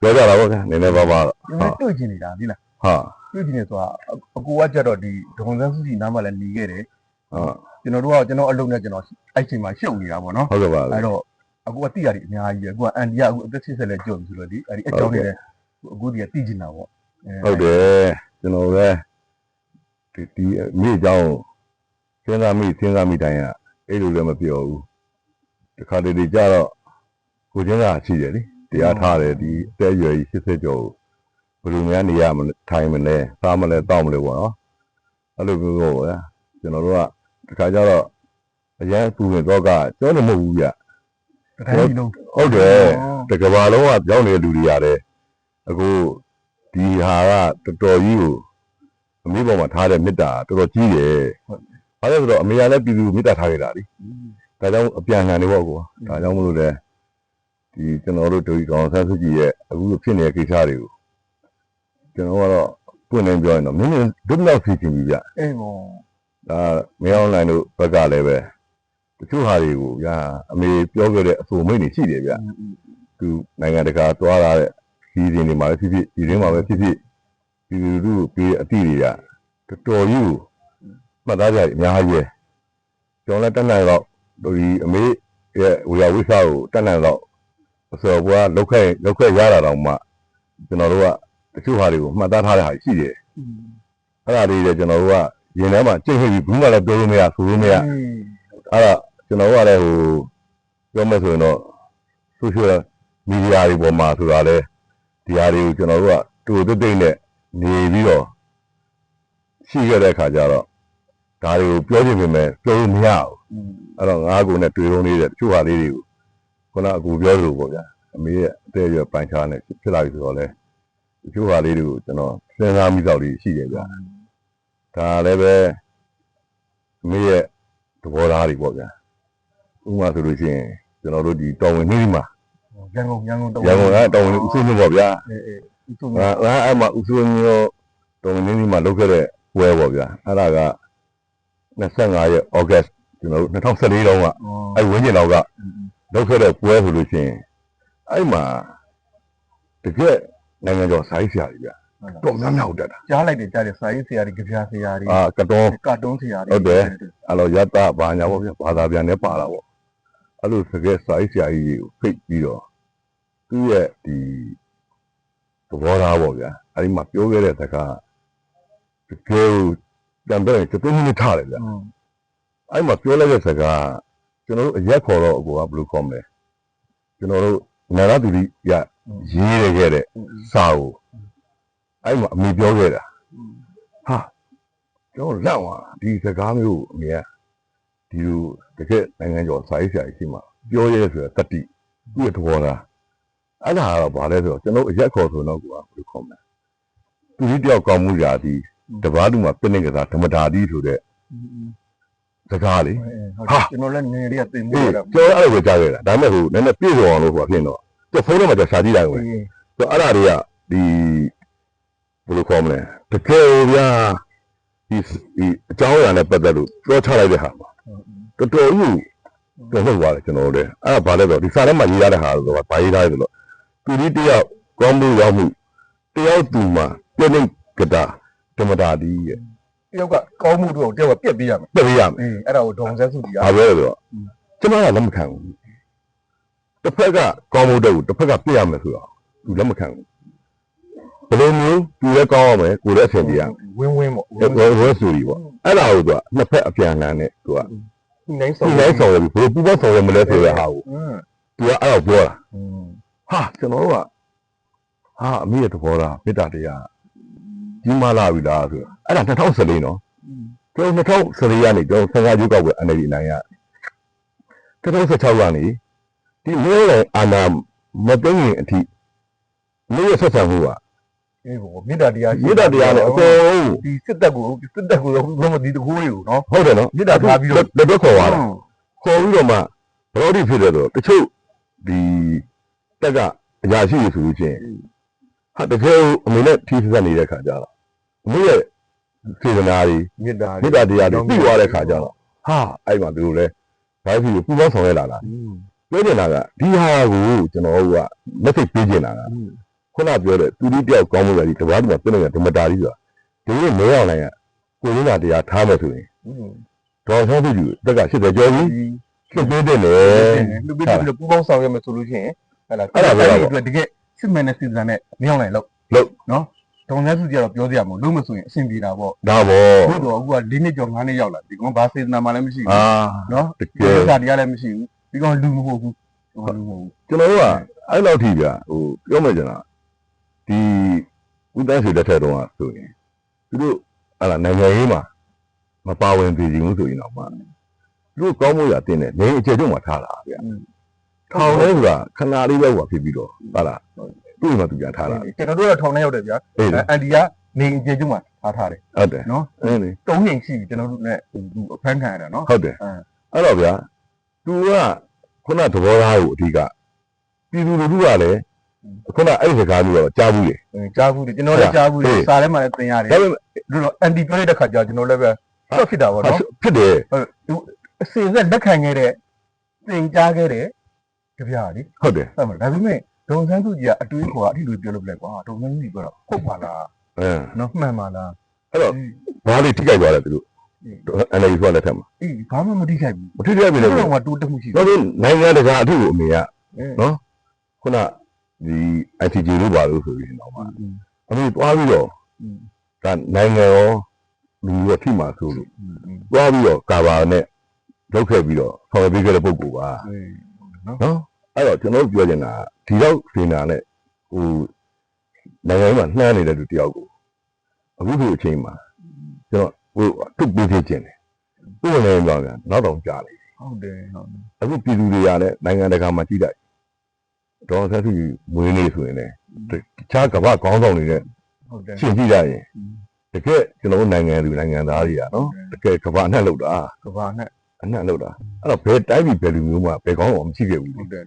ပြောကြတာပေါ့ဗျာနည်းနည်းပါးပါတော့ကျွန်တော်တွေ့ချင်နေတာဒီလားဟာတွေ့ချင်နေဆိုတာအအကူကကြတော့ဒီဒဂုံစန်းစုစီနားမှာလည်းနေခဲ့တယ်ဟာကျွန်တော်တို့ကကျွန်တော်အလုပ်နဲ့ကျွန်တော်အဲ့ချိန်မှာရှုပ်နေတာပေါ့နော်ဟုတ်ကဲ့ပါလေအဲ့တော့အခုကတိရတယ်အများကြီးပဲအခုကအန်ဒီကအခုအသက်80လဲကြော်ပြီဆိုတော့ဒီအဲ့ဒီအကြောင်းတွေလည်းအခုဒီကတိကျင်တာပေါ့အဲဟုတ်တယ်ကျွန်တော်လည်းဒီဒီမြေအကြောင်းစဉ်းစားမိစဉ်းစားမိတိုင်းကအဲ့လိုလည်းမပြောဘူးတခါတလေကြတော့ကိုချင်းကရှိတယ်လေ တရားထားတယ်ဒီအသက်အရွယ်ကြီး80ကျော်ကိုဘယ်လိုများနေရမလဲထိုင်မလဲစားမလဲတောက်မလဲပေါ့နော်အဲ့လိုမျိုးပေါ့ဗျာကျွန်တော်တို့ကတခါကျတော့အရန်ပူနေတော့ကကျောင်းနေမဟုတ်ဘူးဗျတတိုင်းလုံးဟုတ်တယ်တကဘာလုံးကကြောင်းနေတဲ့လူတွေရတယ်အခုဒီဟာကတော်တော်ကြီးကိုအမေပေါ်မှာထားတဲ့မေတ္တာတော်တော်ကြီးတယ်။ဘာလဲဆိုတော့အမေကလည်းပြည်သူကိုမေတ္တာထားခဲ့တာလေ။ဒါကြောင့်အပြန်အလှန်တွေပေါ့ကွာ။ဒါကြောင့်မလို့လဲ ဒီကျွန်တော်တို့ဒုတိကောင်ဆန်းစုကြည်ရဲ့အခုဖြစ်နေတဲ့ကိစ္စတွေကိုကျွန်တော်ကတော့ပွင့်နေပြောရင်တော့မင်းတို့ဒုက္ခလောက်ဖြစ်ချင်ပြီဗျ။အေးပေါ့ဒါမင်းအွန်လိုင်းတို့ဘက်ကလည်းပဲတချို့ဟာတွေကိုညာအမေပြောခဲ့တဲ့အဆိုမိတ်တွေရှိတယ်ဗျ။သူနိုင်ငံတကာသွားလာတဲ့ခီးစဉ်တွေမှာပဲဖြစ်ဖြစ်ဒီရင်းမှာပဲဖြစ်ဖြစ်ဒီလူတို့ပေးအတိတွေကတော်တော်ကြီးကိုမှတ်သားကြရအများကြီးပဲ။ကျွန်တော်လည်းတက်နိုင်တော့ဒီအမေရဲ့ဝေယဝိစာကိုတက်နိုင်တော့ အစောဘွားလောက်ခဲ့လောက်ခဲ့ရတာတော့မှကျွန်တော်တို့ကတချို့ဟာတွေကိုမှတ်သားထားတဲ့ဟာရှိတယ်။အဲ့ဒါလေးတွေကျွန်တော်တို့ကရင်ထဲမှာကြိတ်ဟိပြီးဘူးမှလည်းပြောလို့မရဆိုလို့မရအဲ့ဒါကျွန်တော်တို့ကလည်းဟိုပြောမယ်ဆိုရင်တော့ social media တွေပေါ်မှာဆိုတာလေဒီဟာတွေကိုကျွန်တော်တို့ကတူတူတိတ်နဲ့နေပြီးတော့ရှိခဲ့တဲ့အခါကျတော့ဒါတွေကိုပြောချင်ပေမဲ့ပြောလို့မရဘူးအဲ့တော့ငါးကူနဲ့တွေ့ရုံလေးတဲ့တချို့ဟာလေးတွေကို ခုနအကူပြောသလိုပေါ့ဗျာအမေရဲ့အသေးအရွယ်ပိုင်ချားနဲ့ဖြစ်လာပြီဆိုတော့လေတချို့ဟာလေးတွေကိုကျွန်တော်စဉ်းစားမိတော့လေးရှိတယ်ဗျာဒါလည်းပဲအမေရဲ့သဘောထားတွေပေါ့ဗျာဥပမာဆိုလို့ရှိရင်ကျွန်တော်တို့ဒီတော်ဝင်နှင်းဒီမှာရန်ကုန်ရန်ကုန်တော့ရန်ကုန်ကတော်ဝင်ဥစုမျိုးပေါ့ဗျာအေးအေးဥစုငါငါအဲ့မှာဥစုမျိုးတော်ဝင်နှင်းဒီမှာလုပ်ခဲ့တဲ့ပွဲပေါ့ဗျာအဲ့ဒါက25ရက်ဩဂတ်ကျွန်တော်တို့2014တုန်းကအဲ့ဝင်းကျင်တော့က လုပ်ခဲ့တဲ့ပွဲဆိုလို့ရှိရင်အဲ့မှာတကယ်နိုင်ငံကျော်ဆိုင်းဆရာကြီးဗျာတော်များများဟုတ်တက်တာကြားလိုက်တယ်ကြားတယ်စာရေးဆရာတွေကြပြဆရာတွေအာကတော်ကာတွန်းဆရာတွေဟုတ်တယ်အဲ့လိုရတဘာညာပေါ့ဗျာဘာသာပြန်နဲ့ပါတာပေါ့အဲ့လိုတကယ်စာရေးဆရာကြီးကိုဖိတ်ပြီးတော့သူ့ရဲ့ဒီသဘောထားပေါ့ဗျာအဲ့ဒီမှာပြောခဲ့တဲ့စကားတကယ်ကိုတန်တဲ့ကျတုံးမိနစ်ထားတယ်ဗျာအဲ့မှာပြောလိုက်တဲ့စကား ကျွန်တော်တို့အရက်ခေါ်တော့အကိုကဘယ်လိုခေါ်မလဲကျွန်တော်တို့နာရသူကြီးရရေးရခဲ့တဲ့စာကိုအဲ့မှာအမေပြောခဲ့တာဟာကျွန်တော်လက်သွားတာဒီစကားမျိုးကိုအမေကဒီလိုတကယ်နိုင်ငံကျော်စာရေးဆရာကြီးရှိမှပြောရဲဆိုတဲ့တတိသူ့ရဲ့သဘောထားအဲ့ဒါကတော့ဗာလဲဆိုတော့ကျွန်တော်အရက်ခေါ်ဆိုတော့ကိုကဘယ်လိုခေါ်မလဲသူကြီးတယောက်ကောင်းမှုရာဒီတပားသူမှာပြည့်နေကြတာဓမ္မတာတိဆိုတဲ့ စကားလေကျွန်တော်လည်းငယ်လေးကသင်မှုအေးရတာကျော်အဲ့လိုပဲကြားခဲ့တာဒါပေမဲ့ဟိုနည်းနည်းပြည့်စုံအောင်လို့ဟိုဖြစ်တော့သူဖုန်းထဲမှာကျစာကြည့်လိုက်ဝင်ဆိုအဲ့ဒါတွေကဒီဘယ်လိုခေါ်မလဲတကယ်ဗျာဒီဒီအကြောင်းအရာနဲ့ပတ်သက်လို့ပြောချလိုက်တဲ့ဟာမှာတော်တော်ကြီးတော့ဟုတ်ပါတယ်ကျွန်တော်တို့လည်းအဲ့ဒါဘာလဲဆိုတော့ဒီစာထဲမှာရေးရတဲ့ဟာဆိုတော့ဘာရေးထားလဲဆိုတော့သူဒီတယောက်ကောင်းမှုရောက်မှုတယောက်သူမှာပြည့်နေကြတာဓမ္မတာဒီရဲ့ တယောက်ကကောင်းမှုတို့တယောက်ကပြက်ပေးရမယ်ပြက်ပေးရမယ်အင်းအဲ့ဒါကိုဒေါန်ဆဲစုကြီးကဘာပဲဆိုတော့ကျွန်တော်ကလက်မခံဘူးတစ်ဖက်ကကောင်းမှုတို့တစ်ဖက်ကပြက်ရမယ်ဆိုတော့သူလက်မခံဘူးဘယ်လိုမျိုးသူလည်းကောင်းရမယ်ကိုလည်းအဆင်ပြေရမယ်ဝင်းဝင်းပေါ့ဝင်းဝင်းဆိုပြီးပေါ့အဲ့ဒါကိုသူကနှစ်ဖက်အပြန်လန်းနဲ့သူကနိုင်ဆောင်နိုင်ဆောင်ဘယ်လိုပူပေါင်းဆောင်ရမလဲဆိုတဲ့ဟာကိုသူကအဲ့တော့ပြောတာဟာကျွန်တော်တို့ကဟာအမိရဲ့သဘောသားမေတ္တာတရားကြီးမားလာပြီလားဆိုတော့ အဲ့ဒါ2014နော်ကျွန်တော်2014ကနေကျွန်တော်15ရွေးကောက်ပွဲ NLD နိုင်ရ2016ကနေဒီမျိုးရဲ့အာဏာမသိငင်အထိမျိုးရဲ့ဆက်ဆံမှုကအေးပေါ့မေတ္တာတရားမေတ္တာတရားနဲ့အကုန်လုံးဒီစစ်တပ်ကိုစစ်တပ်ကိုဘုမဒီတကူတွေကိုနော်ဟုတ်တယ်နော်မေတ္တာထားပြီးတော့လက်တော့ခေါ်သွားတာခေါ်ပြီးတော့မှဘယ်လိုဒီဖြစ်လဲဆိုတော့တချို့ဒီတက်ကအရာရှိရဆိုလို့ချင်းဟာတကယ်အမေနဲ့ထိစပ်နေတဲ့ခါကျတော့အမေရဲ့ စေတနာတွေမေတ္တာမေတ္တာတရားတွေပြီးသွားတဲ့ခါကျတော့ဟာအဲ့မှာသူတို့လဲဘိုက်ဖီကိုပူပေါင်းဆောင်ရလာတာပြောချင်တာကဒီဟာကိုကျွန်တော်တို့က message ပေးချင်တာကခုနပြောတဲ့သူတို့တယောက်ကောင်းမှုတွေဒီတဘာဒီမှာပြနေတဲ့ဓမ္မတာကြီးဆိုတာဒီလိုလဲအောင်လိုက်ရကိုရင်းတာတရားထားမယ်ဆိုရင်တော်ဆောင်းသူကြီးတက်က80ကျော်ပြီလွတ်ပေးတယ်လေလွတ်ပေးတယ်ပူပေါင်းဆောင်ရမယ်ဆိုလို့ရှိရင်ဟဲ့လားအဲ့ဒါပဲတကယ်စစ်မှန်တဲ့စီစဉ်နဲ့မရောက်နိုင်လို့လို့နော် တုံစမ်းစုကြတော့ပြောစရာမလိုလုံးမဆိုရင်အဆင်ပြေတာပေါ့ဒါပေါ့ဘုတော့အခုက၄နှစ်ကျော်၅နှစ်ရောက်လာဒီကောင်ဘာစေတနာမှလည်းမရှိအာဘူးနော်တကဒီယ်စာတရားလည်းမရှိဘူးဒီကောင်လူမဟုတ်ဘူးဒီကောင်လူမဟုတ်ဘူးကျွန်တော်တို့ကအဲ့လောက်ထိဗျာဟိုပြောမယ်ကျင်တာဒီဦးတန်းစီလက်ထက်တုန်းကဆိုရင်သူတို့အဲ့ဒါနိုင်ငံရေးမှာမပါဝင်ပြည်ဘူးဆိုရင်တော့မှသူတို့ကောင်းမှုရတင်တယ်နေအခြေကျုံမှာထားတာဗျာထောင်လဲဆိုတာခဏလေးပဲဟိုဖြစ်ပြီးတော့ဟုတ်လား သူ့မှာသူပြန်ထားတာကျွန်တော်တို့ကတော့ထောင်ထဲရောက်တယ်ဗျာအေးလေအန်ဒီကနေအကျေကျုံမှာထားထားတယ်ဟုတ်တယ်နော်အင်းလေတုံးငိမ်ရှိပြီကျွန်တော်တို့နဲ့သူအဖမ်းခံရတာနော်ဟုတ်တယ်အင်းအဲ့တော့ဗျာသူကခုနသဘောထားကိုအဓိကပြည်သူလူထုကလည်းခုနအဲ့ဒီစကားမျိုးတော့ကြားဘူးလေကြားဘူးတယ်ကျွန်တော်လည်းကြားဘူးတယ်ဟေးစာထဲမှာလည်းသင်ရတယ်ဒါပေမဲ့တို့တော့အန်တီပြောလိုက်တဲ့ခါကျတော့ကျွန်တော်လည်းပဲဆော့ဖြစ်တာပေါ့နော်ဖြစ်တယ်အစင်ဆက်လက်ခံခဲ့တဲ့သင်ကြားခဲ့တဲ့ကြပြလေဟုတ်တယ်ဟုတ်မလားဒါပေမဲ့ ဒုံဆန်းစုကြီးကအတွေးခေါ်အထီလိုပြောလို့ပြလိုက်ကွာဒုံဆန်းစုကြီးပြောတော့ဟုတ်ပါလားအင်းနော်မှန်ပါလားအဲ့တော့ဘာလေးထိခိုက်သွားတယ်သူတို့အနေဆိုလက်ထက်မှာအေးဘာမှမထိခိုက်ဘူးမထိခိုက်ပြီလေဘယ်တော့တော့မှတိုးတက်မှုရှိတော့နိုင်ငံတကာအထုကိုအမေကဘူးနော်ခုနဒီ ITJ လို့ပါလို့ဆိုပြီးတော့မှအမေတွားပြီးတော့ဒါနိုင်ငံရောလူရောထိမှာဆိုလို့တွားပြီးတော့ကာဘာနဲ့လုပ်ခဲ့ပြီးတော့ဆော်ပေးခဲ့တဲ့ပုံကူပါနော် အဲ့တော့ကျွန်တော်တို့ပြောချင်တာကဒီတော့စေနာနဲ့ဟိုနိုင်ငံမှာနှမ်းနေတဲ့လူတယောက်ကိုအခုဒီအချိန်မှာကျွန်တော်ဟိုထုတ်ပေးသေးခြင်းတယ်ပုံလည်းပြောပြန်နောက်တော့ကြားလိမ့်ဟုတ်တယ်ဟုတ်တယ်အခုပြည်သူတွေကလည်းနိုင်ငံတကာမှာကြည့်လိုက်ဒေါ်ဆက်သူမွေးနေဆိုရင်လည်းတခြားကမ္ဘာခေါင်းဆောင်တွေနဲ့ဟုတ်တယ်ရှင်းကြည့်လိုက်ရင်တကယ်ကျွန်တော်တို့နိုင်ငံသူနိုင်ငံသားတွေကနော်တကယ်ကမ္ဘာအနှံ့လောက်တာကဘာနဲ့အနှံ့လောက်တာအဲ့တော့ဘယ်တိုင်းပြည်ဘယ်လူမျိုးမှဘယ်ကောင်းအောင်မရှိခဲ့ဘူးဟုတ်တယ်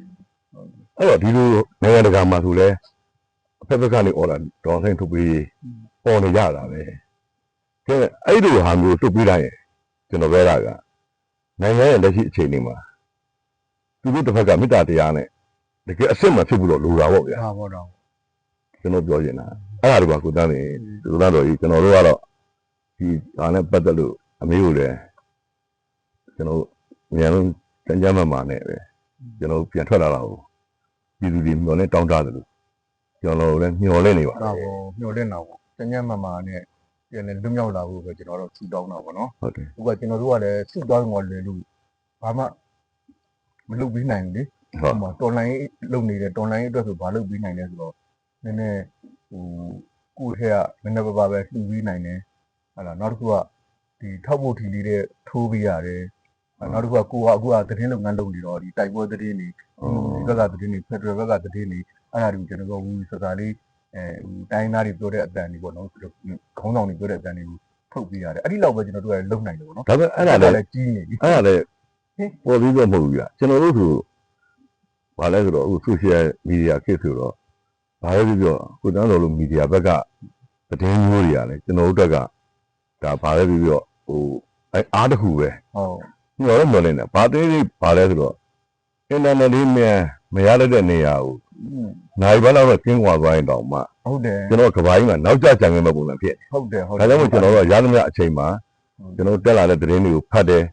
အဲ့တော့ဒီလိုနိုင်ငံတကာမှာဆိုလဲအဖက်ဖက်ကနေအော်လာဒေါ်ဆိုင်ထုတ်ပေးပေါ်နေကြတာပဲကဲအဲ့ဒီလိုဟာမျိုးထုတ်ပေးလိုက်ရင်ကျွန်တော်ပြောတာကနိုင်ငံရဲ့လက်ရှိအခြေအနေမှာသူတို့တစ်ဖက်ကမေတ္တာတရားနဲ့တကယ်အစ်စ်မှဖြစ်ဖို့တော့လိုတာပေါ့ဗျာဟာဘောတော့ကျွန်တော်ပြောနေတာအဲ့ဒါတွေပါကိုတန်းနေသူသားတော်ကြီးကျွန်တော်တို့ကတော့ဒီဟာနဲ့ပတ်သက်လို့အမေကိုလည်းကျွန်တော်အများဆုံးစံကြမ်းမှမှာနဲ့ပဲကျွန်တော်ပြန်ထွက်လာတာကို ပြည်သူတွေမျှော်လင့်တောင်းတတယ်လို့ကျွန်တော်လည်းမျှော်လင့်နေပါဒါဘောမျောလင့်တော့ပေါ့တညက်မမာနဲ့ပြန်လဲလွတ်မြောက်လာဖို့ပဲကျွန်တော်တို့ထူတောင်းတာပေါ့နော်ဟုတ်တယ်အခုကကျွန်တော်တို့ကလည်းစုတောင်းတော်လွယ်လို့ဘာမှမလုပ်ပြီးနိုင်ဘူးလေဟုတ်ဟိုမှာတော်လိုင်းလုပ်နေတယ်တော်လိုင်းအတွက်ဆိုဘာလုပ်ပြီးနိုင်လဲဆိုတော့နည်းနည်းဟိုကိုယ့်ထက်ကနည်းနည်းပါးပါးပဲလှူပြီးနိုင်တယ်ဟာလားနောက်တစ်ခုကဒီထောက်ဖို့ထီလေးတဲ့ထိုးပေးရတယ်နောက်တစ်ခုကကိုကအခုကသတင်းလုပ်ငန်းလုပ်နေတော့ဒီတိုက်ပွဲသတင်းတွေ ဒီဘက်ကသတင်းတွေဖက်ဒရယ်ဘက်ကသတင်းတွေအဲ့ဒါတွေကိုကျွန်တော်တို့ဝူစကားလေးအဲဟိုတိုင်းသားတွေပြောတဲ့အတန်တွေပေါ့နော်ခေါင်းဆောင်တွေပြောတဲ့အတန်တွေကိုထုတ်ပေးရတယ်အဲ့ဒီလောက်ပဲကျွန်တော်တို့ကလုံနိုင်တယ်ပေါ့နော်ဒါပေမဲ့အဲ့ဒါလည်းလည်းကြီးနေပြီအဲ့ဒါလည်းပေါ်ပြီးတော့မဟုတ်ဘူးဗျကျွန်တော်တို့ဆိုဘာလဲဆိုတော့အခု social media ခေတ်ဆိုတော့ဘာလဲပြောပြောကိုတန်းတော်လိုမီဒီယာဘက်ကသတင်းမျိုးတွေကလည်းကျွန်တော်တို့တက်ကဒါဘာလဲပြောပြောဟိုအဲအားတစ်ခုပဲဟုတ်ညော်တော့မျောလင်းတယ်ဘာသေးသေးဘာလဲဆိုတော့ အင်တာနက်လေးမြန်မရတဲ့နေရာကိုနိုင်ဘာလောက်တော့ကျင်းကွာသွားရင်တောင်မှဟုတ်တယ်ကျွန်တော်ကဘာကြီးမှာနောက်ကျကြံနေမဲ့ပုံစံဖြစ်ဟုတ်တယ်ဟုတ်ဒါကြောင့်မို့ကျွန်တော်တို့ကရသမျှအချိန်မှာကျွန်တော်တက်လာတဲ့သတင်းတွေကိုဖတ်တယ်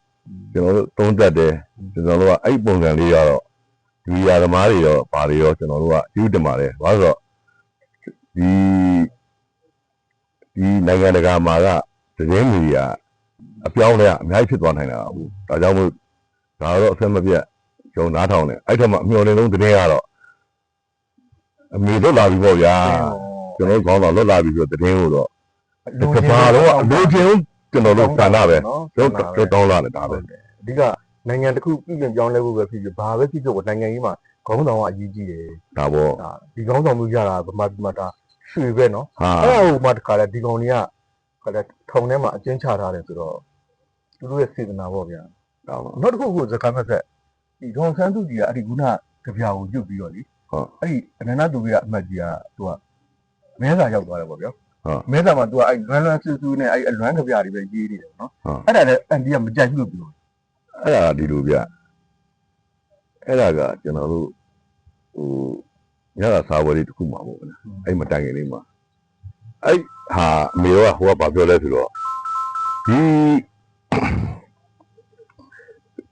ကျွန်တော်တို့သုံးသပ်တယ်ကျွန်တော်တို့ကအဲ့ပုံစံလေးရတော့ဒီရာသမားတွေရောဘာတွေရောကျွန်တော်တို့ကယူတင်ပါတယ်ဘာလို့ဆိုတော့ဒီဒီနိုင်ငံတကာမှာကသတင်းမီဒီယာအပြောင်းလဲအများကြီးဖြစ်သွားနိုင်တာဟုတ်ဒါကြောင့်မို့ဒါတော့အဆက်မပြတ် ကျုံနားထောင်တယ်အဲ့ထက်မှအမျှော်လင့်ဆုံးသတင်းကတော့အမေလွတ်လာပြီပေါ့ဗျာကျွန်တော်တို့ခေါင်းဆောင်လွတ်လာပြီဆိုတဲ့သတင်းကိုတော့ကဘာတော့အလိုချင်ဆုံးကျွန်တော်တို့ဆန္ဒပဲတို့တို့တောင်းလာတယ်ဒါပဲအဓိကနိုင်ငံတစ်ခုပြည်ပြင်ပြောင်းလဲဖို့ပဲဖြစ်ဖြစ်ဘာပဲဖြစ်ဖြစ်နိုင်ငံကြီးမှာခေါင်းဆောင်ကအရေးကြီးတယ်ဒါပေါ့ဒါဒီခေါင်းဆောင်မှုရတာဗမာပြည်မှာဒါရွှေပဲနော်ဟာအဲ့ဒါကိုမှတခါလဲဒီကောင်တွေကခါလဲထုံထဲမှာအကျဉ်းချထားတယ်ဆိုတော့သူတို့ရဲ့စေတနာပေါ့ဗျာဒါပေါ့နောက်တစ်ခုကိုစကားဖက်ဖက် ဒီဒေါန်ဆန်းစုကြည်ကအဲ့ဒီခုနကြပြာကိုပြုတ်ပြီးတော့လေဟုတ်အဲ့ဒီအနန္တသူရအမတ်ကြီးကသူကမဲစာရောက်သွားတယ်ပေါ့ဗျာဟုတ်မဲစာမှာသူကအဲ့လွမ်းလွမ်းဆူဆူနဲ့အဲ့အလွမ်းကြပြာတွေပဲရေးနေတယ်နော်ဟုတ်အဲ့ဒါလည်းအန်ဒီကမကြိုက်ဘူးလို့ပြောအဲ့ဒါဒီလိုဗျအဲ့ဒါကကျွန်တော်တို့ဟိုညတာစားပွဲလေးတစ်ခုမှာပေါ့နော်အဲ့မတိုင်ခင်လေးမှာအဲ့ဟာအမေကဟိုကဘာပြောလဲဆိုတော့ဒီ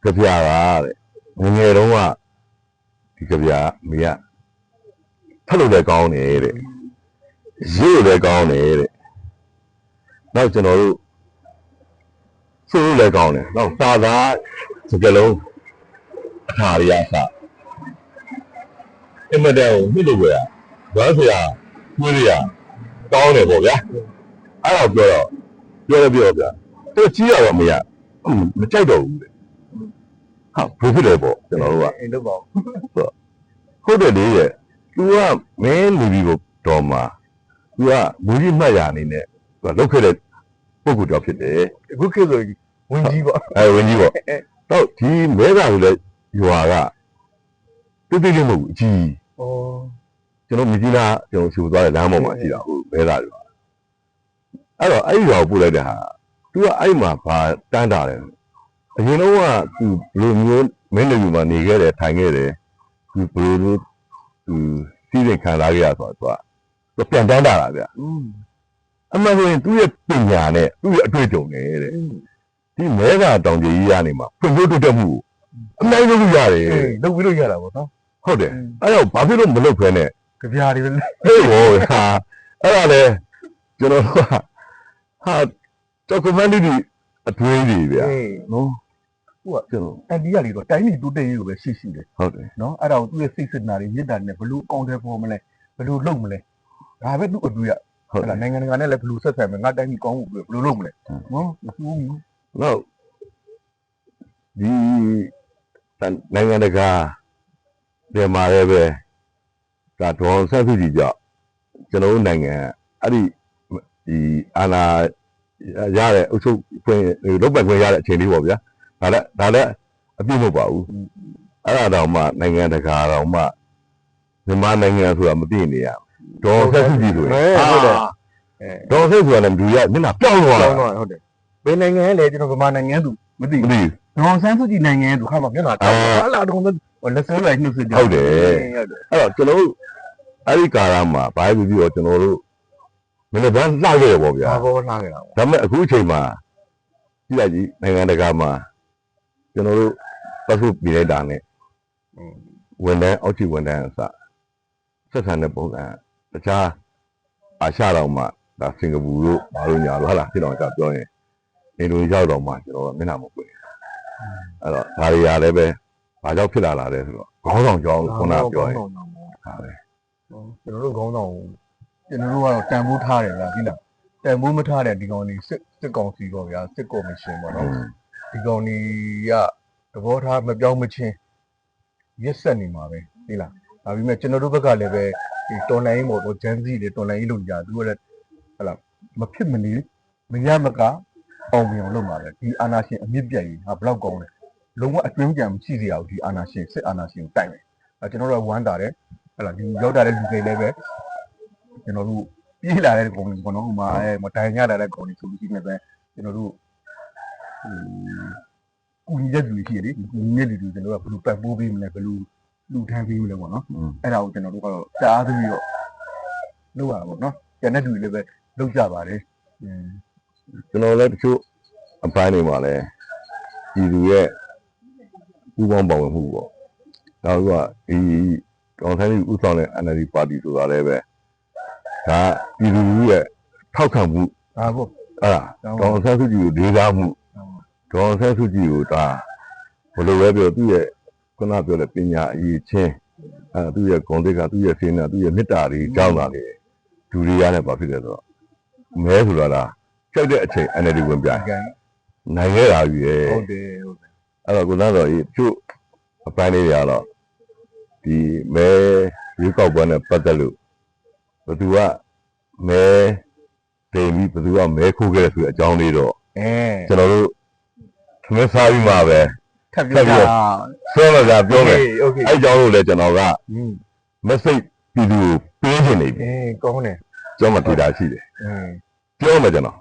ကြပြာကတဲ့ ငယ်ငယ်တုန်းကဒီကြပြာအမေကဖတ်လို့လည်းကောင်းတယ်တဲ့ရေးလို့လည်းကောင်းတယ်တဲ့နောက်ကျွန်တော်တို့ဆိုလို့လည်းကောင်းတယ်နောက်စာသားစကလုံးအခါရီအစအမတဲ့ကိုမြစ်လို့ပဲဘာဆရာကိုရကောင်းတယ်ပေါ့ဗျာအဲ့တော့ပြောတော့ပြောရပြောဗျာတော့ကြီးရတော့မရမကြိုက်တော့ဘူးလေ ဟာဘယ်ဖြစ်လဲပေါ့ကျွန်တော်တို့က အိမ်တော့ပေါ့ ဟုတ်တယ်လေရဲ့ तू ကမင်းလူကြီးကိုတော်မှာ तू ကမူကြီးမှတ်ရအနေနဲ့ तू ကလောက်ခဲ့တဲ့ပုံကူတော့ဖြစ်တယ် အခုခေတ်ဆိုဝင်ကြီးပေါ့ အဲဝင်းကြီးပေါ့တော့ဒီမဲသာဆိုလဲရွာကတိတိလေးမဟုတ်ဘူးအကြီး ဩ ကျွန်တော်မြကြီးနာကျွန်တော်ရှူသွားတဲ့လမ်းပေါ်မှာရှိတာဟုတ်မဲသာရွာအဲ့တော့အဲ့ဒီရွာကိုပို့လိုက်တဲ့ဟာ तू ကအဲ့မှာဘာတန်းတာလဲ အရင်တော့ကသူဘယ်လိုမျိုးမင်းလူမှာနေခဲ့တယ်ထိုင်ခဲ့တယ်သူဘယ်လိုသူစီးစိမ်ခံစားခဲ့ရဆိုတော့သူကပြန်တန်းတာလားဗျအမှန်ဆိုရင်သူ့ရဲ့ပညာနဲ့သူ့ရဲ့အတွေ့အကြုံနဲ့တဲ့ဒီမဲကတောင်ကြီးကြီးရနေမှာဖွံ့ဖြိုးတိုးတက်မှုအနိုင်လုပ်လို့ရတယ်လုပ်ပြီးလို့ရတာပေါ့နော်ဟုတ်တယ်အဲ့တော့ဘာဖြစ်လို့မလုပ်ဖဲနဲ့ကြပြားတွေပဲဟေးဟောဟာအဲ့ဒါလေကျွန်တော်တို့ကဟာ documentary အတွေးတွေဗျာနော် ဟုတ်ကကျွန်တော်အန်ဒီကလေတော့တိုင်းပြည်တိုးတက်ရေးကိုပဲရှိရှိတယ်ဟုတ်တယ်နော်အဲ့ဒါကိုသူ့ရဲ့စိတ်စစ်နာတွေမြစ်တာနဲ့ဘလို့အကောင့်ထဲပေါ်မလဲဘလို့လုပ်မလဲဒါပဲသူ့အတွေ့ရဟုတ်အဲ့တယ်ဒါနိုင်ငံတကာနဲ့လည်းဘလို့ဆက်ဆံမလဲငါတိုင်းပြည်ကောင်းဖို့ဘလို့လုပ်မလဲနော်မဟုတ်ဘူးနောက်ဒီနိုင်ငံတကာပြန်มาလည်းပဲဒါဒေါ်ဆက်စုကြည့်ကြောက်ကျွန်တော်တို့နိုင်ငံအဲ့ဒီဒီအာနာရတဲ့အုပ်ချုပ်ခွင့်လုပ်ပိုင်ခွင့်ရတဲ့အချိန်လေးပေါ့ဗျာ ဒါလည်းဒါလည်းအပြည့်မဟုတ်ပါဘူးအဲ့ဒါတော့မှနိုင်ငံတကာတော့မှမြန်မာနိုင်ငံဆိုတာမသိနေရဒေါ်ဆက်စုကြည့်ဆိုရင်ဟုတ်တယ်အဲဒေါ်ဆက်ဆိုတာလည်းလူရမျက်နှာပြောင်းသွားတာတော့ဟုတ်တယ်ဘယ်နိုင်ငံလဲကျွန်တော်ဗမာနိုင်ငံသူမသိမဘူးသိဘူးဒေါ်ဆန်းစုကြည်နိုင်ငံသူဟာမမျက်နှာတောက်ဟာလာတော့လက်စလိုက်နှုတ်ဆက်ကြဟုတ်တယ်အဲ့တော့ကျွန်တော်တို့အဲ့ဒီကာလမှာဘာဖြစ်ပြီးတော့ကျွန်တော်တို့မနေ့ကလှခဲ့ရပေါ့ဗျာဘာဘောလာခဲ့တာဒါပေမဲ့အခုအချိန်မှာကြည့်လိုက်ကြည့်နိုင်ငံတကာမှာ ကျွန်တော်တို့ပတ်စုပြည်လိုက်တာနဲ့ဝန်ထမ်းအောက်ခြေဝန်ထမ်းအစဆက်ဆံတဲ့ပုံစံတခြားအာရှတော်မှာဒါစင်ကာပူတို့ဘာလို့ညာလို့ဟာလားဖြစ်တော့ကြပြောရင်အင်ဒိုနီးရှားတော်မှာကျွန်တော်ကမျက်နှာမပွင့်အဲ့တော့ဒါတွေရတယ်ပဲဘာကြောင့်ဖြစ်လာတာလဲဆိုတော့ခေါင်းဆောင်ကြောင်းခုနကပြောရင်ဟာပဲကျွန်တော်တို့ခေါင်းဆောင်ကျွန်တော်တို့ကတော့တန်ဖိုးထားတယ်လားဒီလားတန်ဖိုးမထားတဲ့ဒီကောင်လေးစစ်စစ်ကောင်စီပေါ့ဗျာစစ်ကော်မရှင်ပေါ့နော် ဒီကောင်ကြီးကသဘောထားမပြောင်းမချင်းရက်ဆက်နေမှာပဲဒီလားဒါပေမဲ့ကျွန်တော်တို့ဘက်ကလည်းပဲဒီတော်လိုင်းပေါ့တော့ဂျန်စီတွေတော်လိုင်းလို့ကြာသူကလည်းဟလာမဖြစ်မနေမရမကအောင်မြင်အောင်လုပ်မှာပဲဒီအာနာရှင်အမြင့်ပြတ်ကြီးဟာဘလောက်ကောင်းလဲလုံးဝအတွင်းကြံမရှိစေရဘူးဒီအာနာရှင်စစ်အာနာရှင်ကိုတိုက်မယ်အဲကျွန်တော်တို့ကဝမ်းတာတယ်ဟလာဒီရောက်တာတဲ့လူတွေလည်းပဲကျွန်တော်တို့ပြေးလာတဲ့ကောင်တွေပေါ့နော်ဟိုမှာအဲမတိုင်ရတာတဲ့ကောင်တွေဆိုပြီးနေပဲကျွန်တော်တို့ ကူညီတဲ့လူတွေရှိတယ်လေကူညီတဲ့လူတွေကျွန်တော်တို့ကဘယ်လိုပတ်ပိုးပေးမလဲဘယ်လိုလူထမ်းပေးမလဲပေါ့နော်အဲ့ဒါကိုကျွန်တော်တို့ကတော့တားပြီးတော့လုပ်ရတာပေါ့နော်ကျန်တဲ့လူတွေလည်းပဲလုပ်ကြပါတယ်อืมကျွန်တော်လည်းတချို့အပိုင်းတွေမှာလည်းပြည်သူရဲ့ပူးပေါင်းပါဝင်မှုပေါ့ဒါကဒီကောင်ဆိုင်ဥဆောင်တဲ့ NLD ပါတီဆိုတာလည်းပဲဒါပြည်သူရဲ့ထောက်ခံမှုဒါပေါ့အဲ့ဒါကောင်ဆန်းစုကြည်ကိုဒေသမှု ကောင်ဆန်းစုကြည်ကိုဒါဘယ်လိုပဲပြောသူ့ရဲ့ခုနပြောတဲ့ပညာအရေးချင်းအဲသူ့ရဲ့ဂုဏ်သိက္ခာသူ့ရဲ့စေနာသူ့ရဲ့မေတ္တာတွေကြောင်းလာတယ်ဒူရီယာနဲ့ဘာဖြစ်လဲဆိုတော့မဲဆိုတာလားကြိုက်တဲ့အချိန် NLD ဝင်ပြိုင်ကြံနိုင်ခဲ့တာကြီးရဲ့ဟုတ်တယ်ဟုတ်တယ်အဲ့တော့ကိုသားတော်ကြီးသူ့အပိုင်းလေးတွေကတော့ဒီမဲရွေးကောက်ပွဲနဲ့ပတ်သက်လို့ဘယ်သူကမဲတိမ်ပြီးဘယ်သူကမဲခိုးခဲ့တယ်ဆိုတဲ့အကြောင်းလေးတော့အဲကျွန်တော်တို့ သမင်းစားပြီးမှပဲထပ်ပြောတာဆွဲလို့ကပြောမယ်အဲ့ကြောင့်လို့လေကျွန်တော်က message ပြည်သူကိုပေးချင်နေပြီအေးကောင်းတယ်ကျွန်မတွေ့တာရှိတယ်ပြောမယ်ကျွန်တော်